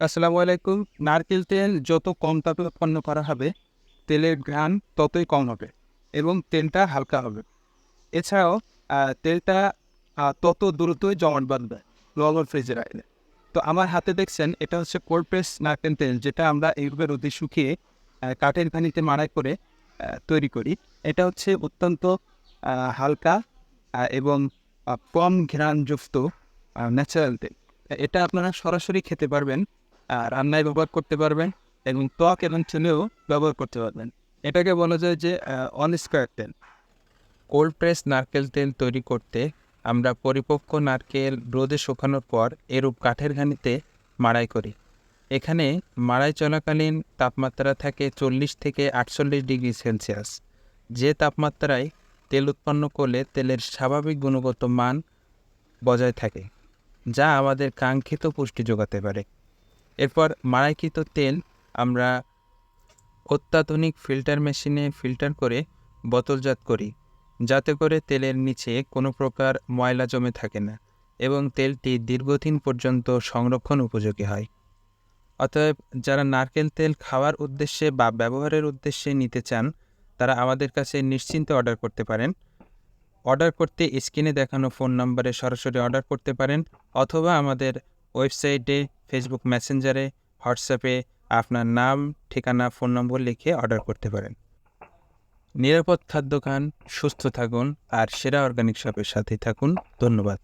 আসসালামু আলাইকুম। নারকেল তেল যত কম তাপে উৎপন্ন করা হবে, তেলের ঘ্রাণ ততই কম হবে এবং তেলটা হালকা হবে। এছাড়াও তেলটা তত দ্রুতই জমাট বাঁধবে লবণ ফ্রিজে রাখলে। তো আমার হাতে দেখছেন, এটা হচ্ছে কোল্ড প্রেস নারকেল তেল, যেটা আমরা এইভাবে রোদে শুকিয়ে কাঠের ঘানিতে মাড়াই করে তৈরি করি। এটা হচ্ছে অত্যন্ত হালকা এবং কম ঘ্রাণযুক্ত ন্যাচারাল তেল। এটা আপনারা সরাসরি খেতে পারবেন রান্নায় ব্যবহার করতে পারবেন এবং ত্বক এবং চুলেও ব্যবহার করতে পারবেন। এটাকে বলা যায় যে অনস্কোয়ার তেল কোল্ড প্রেস নারকেল তেল তৈরি করতে আমরা পরিপক্ক নারকেল রোদে শুকানোর পর এরূপ কাঠের ঘানিতে মাড়াই করি। এখানে মাড়াই চলাকালীন তাপমাত্রা থাকে চল্লিশ থেকে আটচল্লিশ ডিগ্রি সেলসিয়াস। যে তাপমাত্রায় তেল উৎপন্ন করলে তেলের স্বাভাবিক গুণগত মান বজায় থাকে, যা আমাদের কাঙ্ক্ষিত পুষ্টি যোগাতে পারে। এরপর মাড়াইকৃত তেল আমরা অত্যাধুনিক ফিল্টার মেশিনে ফিল্টার করে বোতলজাত করি, যাতে করে তেলের নিচে কোনো প্রকার ময়লা জমে থাকে না এবং তেলটি দীর্ঘদিন পর্যন্ত সংরক্ষণ উপযোগী হয়। অতএব যারা নারকেল তেল খাওয়ার উদ্দেশ্যে বা ব্যবহারের উদ্দেশ্যে নিতে চান, তারা আমাদের কাছে নিশ্চিন্তে অর্ডার করতে পারেন। অর্ডার করতে স্ক্রিনে দেখানো ফোন নম্বরে সরাসরি অর্ডার করতে পারেন অথবা আমাদের ওয়েবসাইটে ফেসবুক মেসেঞ্জারে হোয়াটসঅ্যাপে আপনার নাম, ঠিকানা, ফোন নম্বর লিখে অর্ডার করতে পারেন। নিরাপদ খাদ্য খান সুস্থ থাকুন আর সেরা অর্গানিক শপের সাথেই থাকুন। ধন্যবাদ।